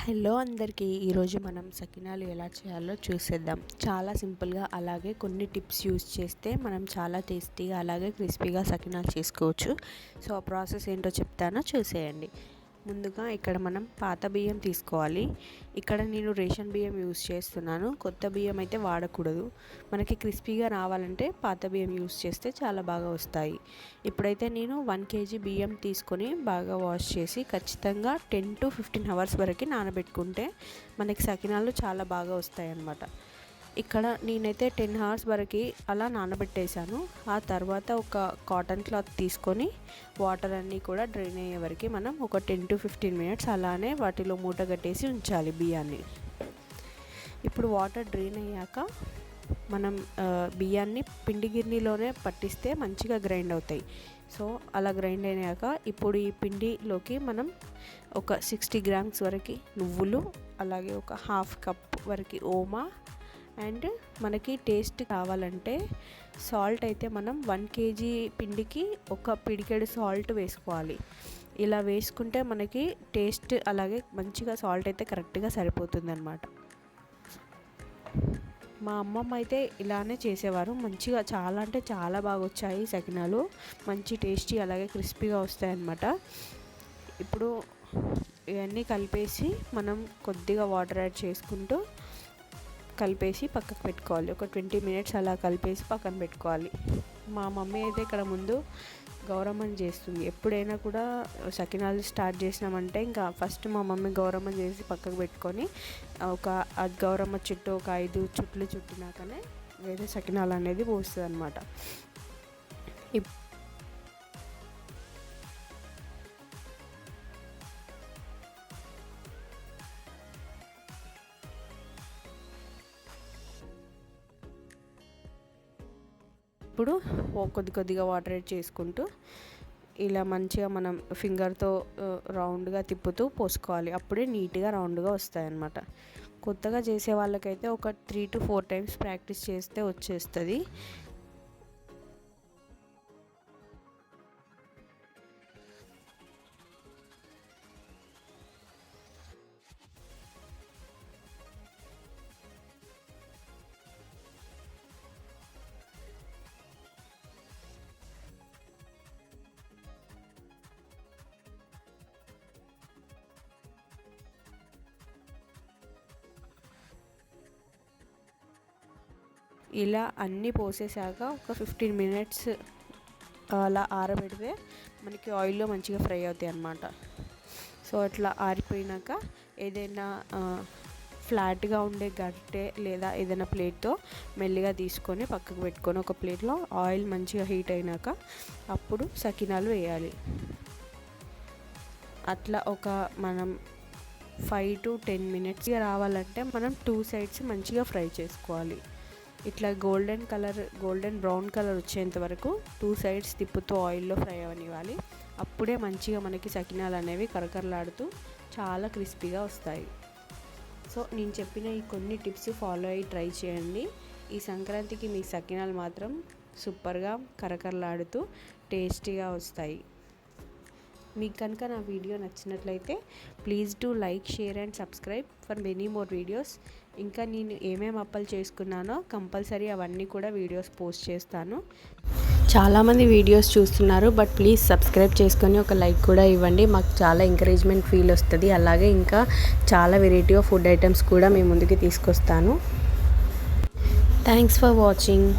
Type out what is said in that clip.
Hello అందరికీ ఈరోజు మనం సకినాలు ఎలా చేయాలో చూసేద్దాం. చాలా సింపుల్గా అలాగే కొన్ని టిప్స్ యూస్ చేస్తే మనం చాలా టేస్టీగా అలాగే క్రిస్పీగా సకినాలు చేసుకోవచ్చు. సో ఆ ప్రాసెస్ ఏంటో చెప్తానో. చూసేయండి. ముందుగా ఇక్కడ మనం పాత బియ్యం తీసుకోవాలి. ఇక్కడ నేను రేషన్ బియ్యం యూస్ చేస్తున్నాను. కొత్త బియ్యం అయితే వాడకూడదు. మనకి క్రిస్పీగా రావాలంటే పాత బియ్యం యూస్ చేస్తే చాలా బాగా వస్తాయి. ఇప్పుడైతే నేను వన్ కేజీ బియ్యం తీసుకొని బాగా వాష్ చేసి ఖచ్చితంగా టెన్ టు ఫిఫ్టీన్ అవర్స్ వరకు నానబెట్టుకుంటే మనకి సకినాలు చాలా బాగా వస్తాయి అన్నమాట ఇక్కడ నేనైతే టెన్ అవర్స్ వరకు అలా నానబెట్టేశాను. ఆ తర్వాత ఒక కాటన్ క్లాత్ తీసుకొని వాటర్ అన్నీ కూడా డ్రైన్ అయ్యే వరకు మనం ఒక టెన్ టు ఫిఫ్టీన్ మినిట్స్ అలానే వాటిలో మూట కట్టేసి ఉంచాలి బియ్యాన్ని. ఇప్పుడు వాటర్ డ్రైన్ అయ్యాక మనం బియ్యాన్ని పిండి గిర్నీలోనే పట్టిస్తే మంచిగా గ్రైండ్ అవుతాయి. సో అలా గ్రైండ్ అయినాక ఇప్పుడు ఈ పిండిలోకి మనం ఒక సిక్స్టీ గ్రామ్స్ వరకు నువ్వులు అలాగే ఒక హాఫ్ కప్ వరకు ఓమా అండ్ మనకి టేస్ట్ కావాలంటే సాల్ట్ అయితే మనం వన్ కేజీ పిండికి ఒక పిడికెడు సాల్ట్ వేసుకోవాలి. ఇలా వేసుకుంటే మనకి టేస్ట్ అలాగే మంచిగా సాల్ట్ అయితే కరెక్ట్గా సరిపోతుంది అనమాట మా అమ్మమ్మ అయితే ఇలానే చేసేవారు. మంచిగా చాలా అంటే చాలా బాగా వచ్చాయి సకినాలు. మంచి టేస్టీ అలాగే క్రిస్పీగా వస్తాయన్నమాట. ఇప్పుడు ఇవన్నీ కలిపేసి మనం కొద్దిగా వాటర్ యాడ్ చేసుకుంటూ కలిపేసి పక్కకు పెట్టుకోవాలి. ఒక ట్వంటీ మినిట్స్ అలా కలిపేసి పక్కన పెట్టుకోవాలి. మా మమ్మీ అయితే ఇక్కడ ముందు గౌరమ్మని చేస్తుంది. ఎప్పుడైనా కూడా సకినాలు స్టార్ట్ చేసినామంటే ఇంకా ఫస్ట్ మా మమ్మీ గౌరమ్మ చేసి పక్కకు పెట్టుకొని ఒక గౌరమ్మ చుట్టూ ఒక ఐదు చుట్లు చుట్టినాకనే వేరే సకినాలు అనేది పోస్తుంది అనమాట ఇప్పుడు కొద్ది కొద్దిగా వాటర్ యాడ్ చేసుకుంటూ ఇలా మంచిగా మనం ఫింగర్తో రౌండ్గా తిప్పుతూ పోసుకోవాలి. అప్పుడే నీట్గా రౌండ్గా వస్తాయన్నమాట. కొత్తగా చేసే వాళ్ళకైతే ఒక three to four times practice చేస్తే వచ్చేస్తుంది. ఇలా అన్నీ పోసేసాక ఒక ఫిఫ్టీన్ మినిట్స్ అలా ఆరబెడితే మనకి ఆయిల్లో మంచిగా ఫ్రై అవుతాయి అన్నమాట. సో అట్లా ఆరిపోయినాక ఏదైనా ఫ్లాట్గా ఉండే గట్టె లేదా ఏదైనా ప్లేట్తో మెల్లిగా తీసుకొని పక్కకు పెట్టుకొని ఒక ప్లేట్లో ఆయిల్ మంచిగా హీట్ అయినాక అప్పుడు సకినాలు వేయాలి. అట్లా ఒక మనం ఫైవ్ టు టెన్ మినిట్స్గా రావాలంటే మనం టూ సైడ్స్ మంచిగా ఫ్రై చేసుకోవాలి. ఇట్లా golden colour golden brown colour వచ్చేంత వరకు టూ సైడ్స్ తిప్పుతూ ఆయిల్లో ఫ్రై అవనివ్వాలి. అప్పుడే మంచిగా మనకి సకినాలు అనేవి కరకరలాడుతూ చాలా క్రిస్పీగా వస్తాయి. సో నేను చెప్పిన ఈ కొన్ని టిప్స్ ఫాలో అయ్యి ట్రై చేయండి. ఈ సంక్రాంతికి మీ సకినాలు మాత్రం సూపర్గా కరకరలాడుతూ టేస్టీగా వస్తాయి. మీకు కనుక నా వీడియో నచ్చినట్లయితే please do like share and subscribe for many more videos. ఇంకా నేను ఏమేమి అప్పలు చేసుకున్నానో కంపల్సరీ అవన్నీ కూడా వీడియోస్ పోస్ట్ చేస్తాను. చాలామంది వీడియోస్ చూస్తున్నారు బట్ ప్లీజ్ సబ్స్క్రైబ్ చేసుకొని ఒక లైక్ కూడా ఇవ్వండి. మాకు చాలా ఎంకరేజ్మెంట్ ఫీల్ వస్తుంది. అలాగే ఇంకా చాలా వెరైటీ ఆఫ్ ఫుడ్ ఐటమ్స్ కూడా మీ ముందుకి తీసుకొస్తాను. Thanks for watching.